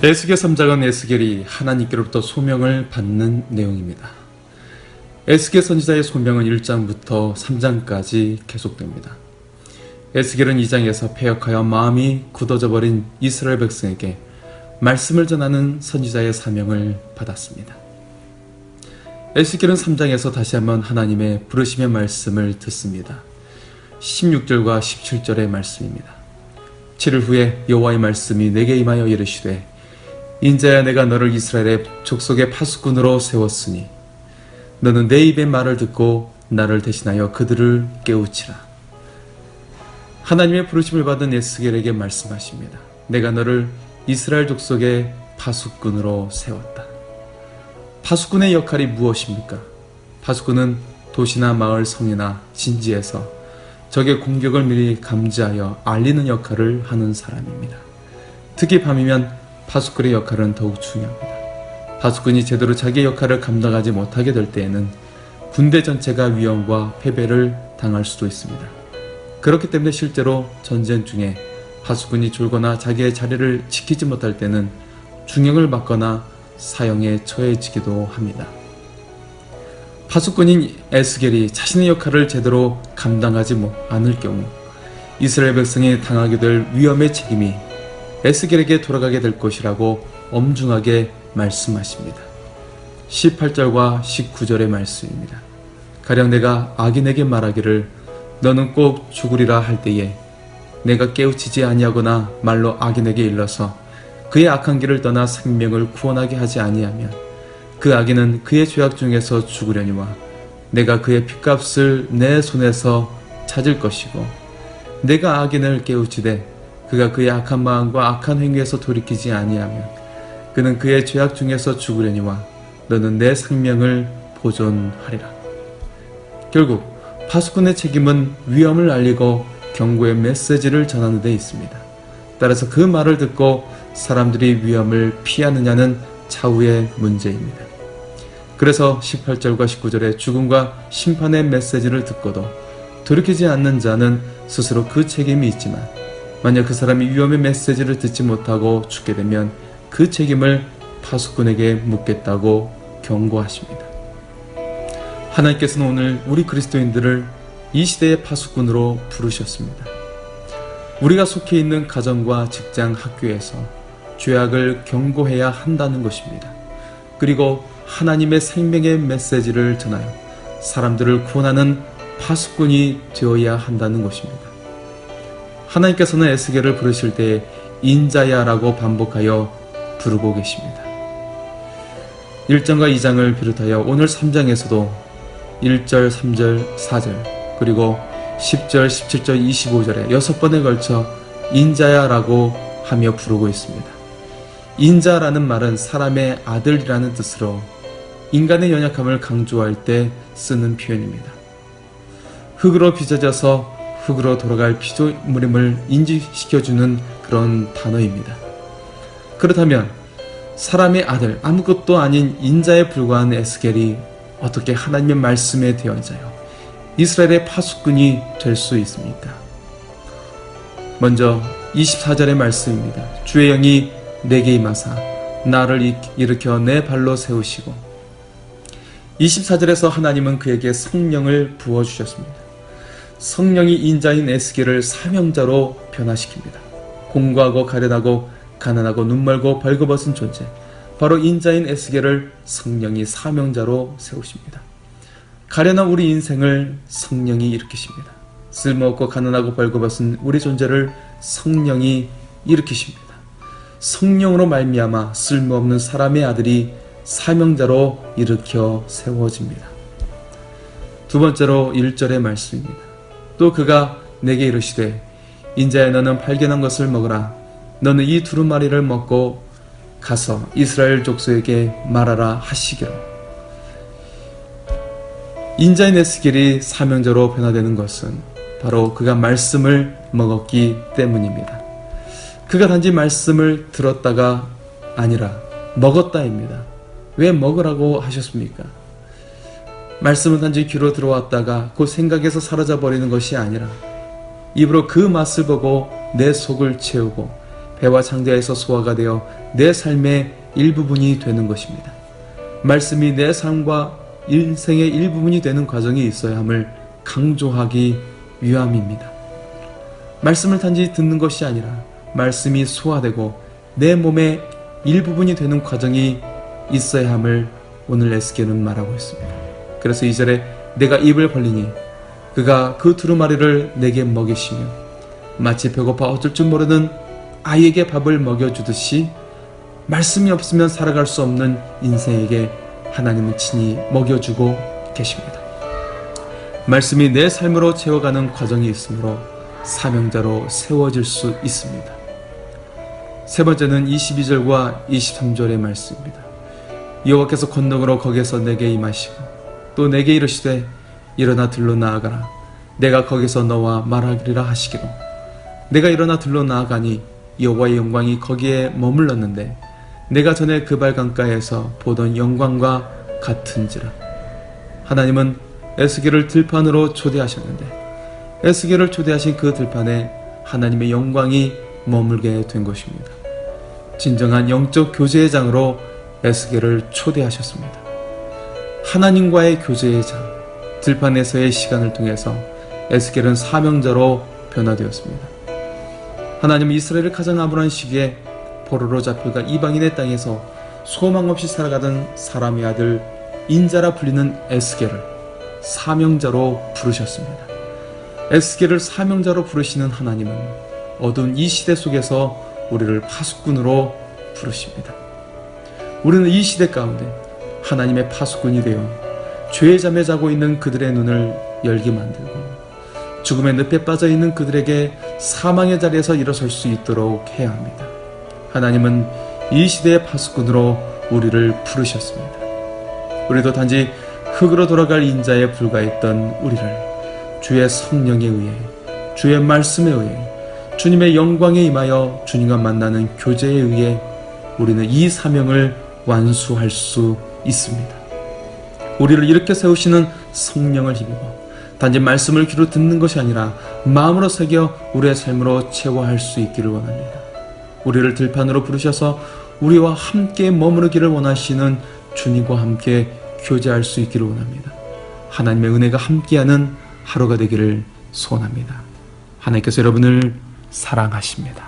에스겔 3장은 에스겔이 하나님께로부터 소명을 받는 내용입니다. 에스겔 선지자의 소명은 1장부터 3장까지 계속됩니다. 에스겔은 2장에서 폐역하여 마음이 굳어져 버린 이스라엘 백성에게 말씀을 전하는 선지자의 사명을 받았습니다. 에스겔은 3장에서 다시 한번 하나님의 부르심의 말씀을 듣습니다. 16절과 17절의 말씀입니다. 7일 후에 여호와의 말씀이 내게 임하여 이르시되 인자야 내가 너를 이스라엘의 족속의 파수꾼으로 세웠으니 너는 내 입의 말을 듣고 나를 대신하여 그들을 깨우치라. 하나님의 부르심을 받은 에스겔에게 말씀하십니다. 내가 너를 이스라엘 족속의 파수꾼으로 세웠다. 파수꾼의 역할이 무엇입니까? 파수꾼은 도시나 마을 성이나 진지에서 적의 공격을 미리 감지하여 알리는 역할을 하는 사람입니다. 특히 밤이면 파수꾼의 역할은 더욱 중요합니다. 파수꾼이 제대로 자기 역할을 감당하지 못하게 될 때에는 군대 전체가 위험과 패배를 당할 수도 있습니다. 그렇기 때문에 실제로 전쟁 중에 파수꾼이 졸거나 자기의 자리를 지키지 못할 때는 중형을 받거나 사형에 처해지기도 합니다. 파수꾼인 에스겔이 자신의 역할을 제대로 감당하지 못- 않을 경우 이스라엘 백성이 당하게 될 위험의 책임이 에스겔에게 돌아가게 될 것이라고 엄중하게 말씀하십니다. 18절과 19절의 말씀입니다. 가령 내가 악인에게 말하기를 너는 꼭 죽으리라 할 때에 내가 깨우치지 아니하거나 말로 악인에게 일러서 그의 악한 길을 떠나 생명을 구원하게 하지 아니하면 그 악인은 그의 죄악 중에서 죽으려니와 내가 그의 핏값을 내 손에서 찾을 것이고 내가 악인을 깨우치되 그가 그의 악한 마음과 악한 행위에서 돌이키지 아니하면 그는 그의 죄악 중에서 죽으려니와 너는 내 생명을 보존하리라. 결국 파수꾼의 책임은 위험을 알리고 경고의 메시지를 전하는 데 있습니다. 따라서 그 말을 듣고 사람들이 위험을 피하느냐는 차후의 문제입니다. 그래서 18절과 19절에 죽음과 심판의 메시지를 듣고도 돌이키지 않는 자는 스스로 그 책임이 있지만 만약 그 사람이 위험의 메시지를 듣지 못하고 죽게 되면 그 책임을 파수꾼에게 묻겠다고 경고하십니다. 하나님께서는 오늘 우리 그리스도인들을 이 시대의 파수꾼으로 부르셨습니다. 우리가 속해 있는 가정과 직장, 학교에서 죄악을 경고해야 한다는 것입니다. 그리고 하나님의 생명의 메시지를 전하여 사람들을 구원하는 파수꾼이 되어야 한다는 것입니다. 하나님께서는 에스겔을 부르실 때 인자야라고 반복하여 부르고 계십니다. 1장과 2장을 비롯하여 오늘 3장에서도 1절, 3절, 4절, 그리고 10절, 17절, 25절에 여섯 번에 걸쳐 인자야라고 하며 부르고 있습니다. 인자라는 말은 사람의 아들이라는 뜻으로 인간의 연약함을 강조할 때 쓰는 표현입니다. 흙으로 빚어져서 흙으로 돌아갈 피조물임을 인지시켜주는 그런 단어입니다. 그렇다면 사람의 아들 아무것도 아닌 인자에 불과한 에스겔이 어떻게 하나님의 말씀에 대언자요 이스라엘의 파수꾼이 될 수 있습니까? 먼저 24절의 말씀입니다. 주의 영이 내게 임하사 나를 일- 일으켜 내 발로 세우시고 24절에서 하나님은 그에게 성령을 부어 주셨습니다. 성령이 인자인 에스겔을 사명자로 변화시킵니다. 공고하고 가련하고 가난하고 눈멀고 벌거벗은 존재 바로 인자인 에스겔을 성령이 사명자로 세우십니다. 가련한 우리 인생을 성령이 일으키십니다. 쓸모없고 가난하고 벌거벗은 우리 존재를 성령이 일으키십니다. 성령으로 말미암아 쓸모없는 사람의 아들이 사명자로 일으켜 세워집니다. 두 번째로 1절의 말씀입니다. 또 그가 내게 이르시되 인자야 너는 발견한 것을 먹으라 너는 이 두루마리를 먹고 가서 이스라엘 족속에게 말하라 하시기로 인자인 에스겔이 사명자로 변화되는 것은 바로 그가 말씀을 먹었기 때문입니다. 그가 단지 말씀을 들었다가 아니라 먹었다입니다. 왜 먹으라고 하셨습니까? 말씀은 단지 귀로 들어왔다가 그 생각에서 사라져 버리는 것이 아니라 입으로 그 맛을 보고 내 속을 채우고 배와 창자에서 소화가 되어 내 삶의 일부분이 되는 것입니다. 말씀이 내 삶과 인생의 일부분이 되는 과정이 있어야 함을 강조하기 위함입니다. 말씀을 단지 듣는 것이 아니라 말씀이 소화되고 내 몸의 일부분이 되는 과정이 있어야 함을 오늘 에스겔은 말하고 있습니다. 그래서 이절에 내가 입을 벌리니 그가 그 두루마리를 내게 먹이시며 마치 배고파 어쩔 줄 모르는 아이에게 밥을 먹여주듯이 말씀이 없으면 살아갈 수 없는 인생에게 하나님은 친히 먹여주고 계십니다. 말씀이 내 삶으로 채워가는 과정이 있으므로 사명자로 세워질 수 있습니다. 세 번째는 22절과 23절의 말씀입니다. 여호와께서 건너으로 거기서 내게 임하시고 또 내게 이르시되 일어나 들로 나아가라 내가 거기서 너와 말하리라 하시기로 내가 일어나 들로 나아가니 여호와의 영광이 거기에 머물렀는데 내가 전에 그 발강가에서 보던 영광과 같은지라 하나님은 에스겔을 들판으로 초대하셨는데 에스겔을 초대하신 그 들판에 하나님의 영광이 머물게 된 것입니다. 진정한 영적 교제의 장으로 에스겔을 초대하셨습니다. 하나님과의 교제의 장, 들판에서의 시간을 통해서 에스겔은 사명자로 변화되었습니다. 하나님은 이스라엘을 가장 암울한 시기에 포로로 잡혀가 이방인의 땅에서 소망 없이 살아가던 사람의 아들 인자라 불리는 에스겔을 사명자로 부르셨습니다. 에스겔을 사명자로 부르시는 하나님은 어두운 이 시대 속에서 우리를 파수꾼으로 부르십니다. 우리는 이 시대 가운데 하나님의 파수꾼이 되어 죄의 잠에 자고 있는 그들의 눈을 열게 만들고 죽음의 늪에 빠져 있는 그들에게 사망의 자리에서 일어설 수 있도록 해야 합니다. 하나님은 이 시대의 파수꾼으로 우리를 부르셨습니다. 우리도 단지 흙으로 돌아갈 인자에 불과했던 우리를 주의 성령에 의해 주의 말씀에 의해 주님의 영광에 임하여 주님과 만나는 교제에 의해 우리는 이 사명을 완수할 수 있습니다. 우리를 이렇게 세우시는 성령을 힘입어 단지 말씀을 귀로 듣는 것이 아니라 마음으로 새겨 우리의 삶으로 채워할 수 있기를 원합니다. 우리를 들판으로 부르셔서 우리와 함께 머무르기를 원하시는 주님과 함께 교제할 수 있기를 원합니다. 하나님의 은혜가 함께하는 하루가 되기를 소원합니다. 하나님께서 여러분을 사랑하십니다.